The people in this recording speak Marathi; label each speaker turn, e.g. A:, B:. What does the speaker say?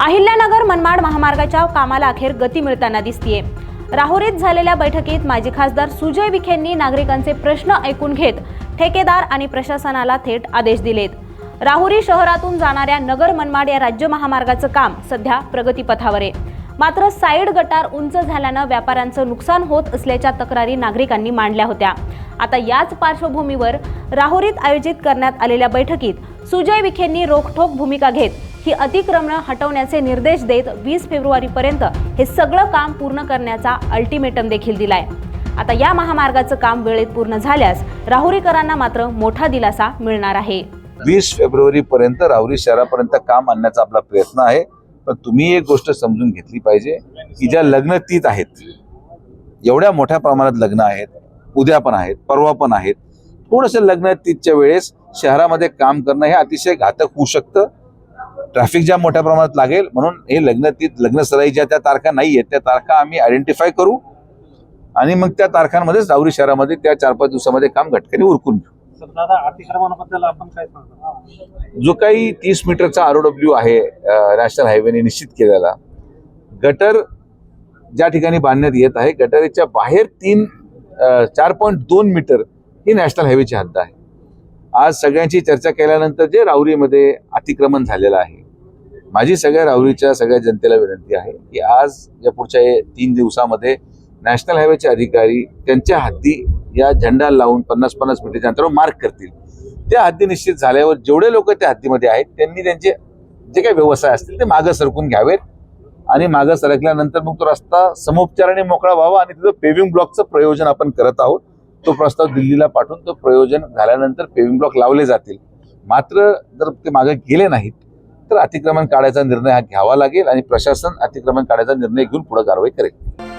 A: अहिल्यानगर मनमाड महामार्गाच्या कामाला अखेर गती मिळताना दिसतीये. राहुरीत झालेल्या बैठकीत माजी खासदार सुजय विखेंनी नागरिकांचे प्रश्न ऐकून घेत ठेकेदार आणि प्रशासनाला थेट आदेश दिलेत. राहुरी शहरातून जाणाऱ्या नगर मनमाड या राज्य महामार्गाचं काम सध्या प्रगतीपथावर आहे. मात्र साईड गटार उंच झाल्यानं व्यापाऱ्यांचं नुकसान होत असल्याच्या तक्रारी नागरिकांनी मांडल्या होत्या. आता याच पार्श्वभूमीवर राहुरीत आयोजित करण्यात आलेल्या बैठकीत सुजय विखेंनी रोखठोक भूमिका घेत ही अतिक्रमणं हटवण्याचे निर्देश देत वीस फेब्रुवारीपर्यंत हे सगळं काम पूर्ण करण्याचा अल्टिमेटम देखील दिलाय. आता या महामार्गाचं काम वेळेत पूर्ण झाल्यास राहुरीकरांना मात्र मोठा दिलासा मिळणार आहे.
B: वीस फेब्रुवारी पर्यंत राहुरी शहरापर्यंत काम आणण्याचा आपला प्रयत्न आहे. पण तुम्ही एक गोष्ट समजून घेतली पाहिजे की ज्या लग्न तीत आहेत एवढ्या मोठ्या प्रमाणात लग्न आहेत उद्या पण आहेत परवा पण आहेत. थोडंसं लग्न तीतच्या वेळेस शहरामध्ये काम करणं हे अतिशय घातक होऊ शकतं. ट्रॅफिक जाम मोठ्या प्रमाणात लागेल म्हणून हे लग्न तीत लग्न सराईच्या त्या तारखा नाही आहेत त्या तारखा आम्ही आयडेंटिफाय करू आणि मग त्या तारखांमध्येच राहुरी शहरामध्ये त्या चार पाच दिवसामध्ये काम घटकाने उरकून घेऊ. जो काही तीस मीटरचा आर डब्ल्यू आहे नॅशनल हायवेने निश्चित केलेला गटर ज्या ठिकाणी बांधण्यात येत आहे गटरीच्या बाहेर तीन चार पॉईंट दोन मीटर ही नॅशनल हायवेची हद्द आहे. आज सगळ्यांची चर्चा केल्यानंतर जे राहुरीमध्ये अतिक्रमण झालेलं आहे माझी सगळ्या राहुरीच्या सगळ्या जनतेला विनंती आहे की आज या पुढच्या तीन दिवसामध्ये नॅशनल हायवेचे अधिकारी त्यांच्या हद्दी या झेंडा लावून पन्नास पन्नास मीटरच्या अंतरावर मार्क करतील. त्या हद्दी निश्चित झाल्यावर जेवढे लोक त्या हद्दीमध्ये आहेत त्यांनी त्यांचे जे काही व्यवसाय असतील ते मागं सरकून घ्यावेत. आणि मागं सरकल्यानंतर मग तो रस्ता समोपचाराने मोकळा व्हावा आणि तिथं पेव्हिंग ब्लॉकचं प्रयोजन आपण करत आहोत. तो प्रस्ताव दिल्लीला पाठवून तो प्रयोजन झाल्यानंतर पेव्हिंग ब्लॉक लावले जातील. मात्र जर ते मागे गेले नाहीत तर अतिक्रमण काढायचा निर्णय हा घ्यावा लागेल आणि प्रशासन अतिक्रमण काढायचा निर्णय घेऊन पुढे कारवाई करेल.